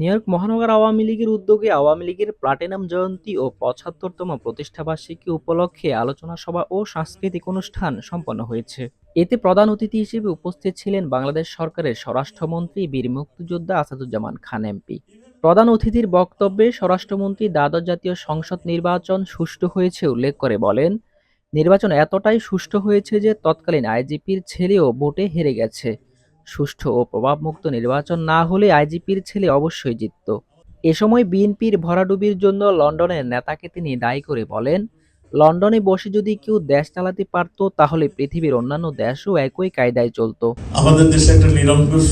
New York মহানগর আওয়ামী লীগের উদ্যোগে আওয়ামী লীগের প্লাটিনাম জয়ন্তী ও পঁচাত্তরতম প্রতিষ্ঠাবার্ষিকী উপলক্ষে আলোচনা সভা ও সাংস্কৃতিক অনুষ্ঠান সম্পন্ন হয়েছে। এতে প্রধান অতিথি হিসেবে উপস্থিত ছিলেন বাংলাদেশ সরকারের স্বরাষ্ট্রমন্ত্রী বীর মুক্তিযোদ্ধা আসাদুজ্জামান খান এমপি। প্রধান অতিথির বক্তব্যে স্বরাষ্ট্রমন্ত্রী দ্বাদশ জাতীয় সংসদ নির্বাচন সুষ্ঠু হয়েছে উল্লেখ করে বলেন, নির্বাচন এতটাই সুষ্ঠু হয়েছে যে তৎকালীন আইজিপির ছেলেও ভোটে হেরে গেছে। সুষ্ঠু ও প্রভাবমুক্ত নির্বাচন না হলে আইজিপির ছেলে অবশ্যই জিতত। এ সময় বিএনপির ভরাডুবির জন্য লন্ডনের নেতাকে তিনি দায়ী করে বলেন, লন্ডনে বসে যদি কেউ দেশ চালাতে পারত, তাহলে পৃথিবীর অন্যান্য দেশও একই কায়দায় চলতো। আমাদের দেশে একটা নিরঙ্কুশ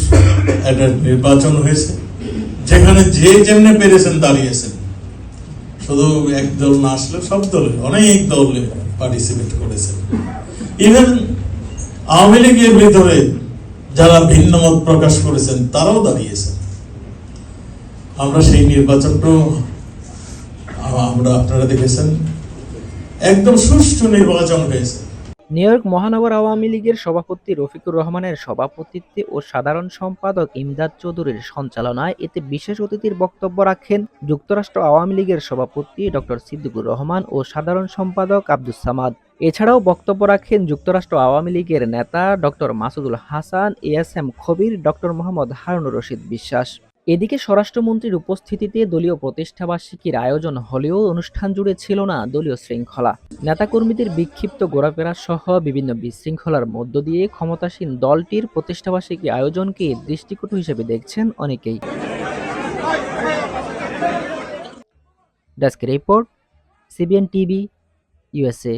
একটা নির্বাচন হয়েছে, যেখানে যে যেমনে পেরেছেন দাঁড়িয়েছেন। শুধু এক দল না আসলে সব দলে, অনেক দলে পার্টিসিপেট করেছেন। ইভেন আওয়ামী লীগের ভিতরে যারা ভিন্ন মত প্রকাশ করেছেন, তারাও দাঁড়িয়েছেন। আমরা সেই নির্বাচনটাও আমরা আপনারা দেখেছেন। একদম সুষ্ঠু নির্বাচন হয়েছে। নিউ ইয়র্ক মহানগর আওয়ামী লীগের সভাপতি রফিকুর রহমানের সভাপতিত্বে ও সাধারণ সম্পাদক ইমদাদ চৌধুরীর সঞ্চালনায় এতে বিশেষ অতিথির বক্তব্য রাখেন যুক্তরাষ্ট্র আওয়ামী লীগের সভাপতি ডক্টর সিদ্দিকুর রহমান ও সাধারণ সম্পাদক আব্দুস সামাদ। এছাড়াও বক্তব্য রাখেন যুক্তরাষ্ট্র আওয়ামী লীগের নেতা doctor Masudul Hasan, A S M Khabir doctor Mohammad Harunur Rashid Biswas. এদিকে স্বরাষ্ট্রমন্ত্রীর উপস্থিতিতে দলীয় প্রতিষ্ঠাবার্ষিকীর আয়োজন হলেও অনুষ্ঠান জুড়ে ছিল না দলীয় শৃঙ্খলা। নেতাকর্মীদের বিক্ষিপ্ত ঘোরাফেরা সহ বিভিন্ন বিশৃঙ্খলার মধ্য দিয়ে ক্ষমতাসীন দলটির প্রতিষ্ঠাবার্ষিকী আয়োজনকে দৃষ্টিকটু হিসেবে দেখছেন অনেকেই। Desk report, CBN TV USA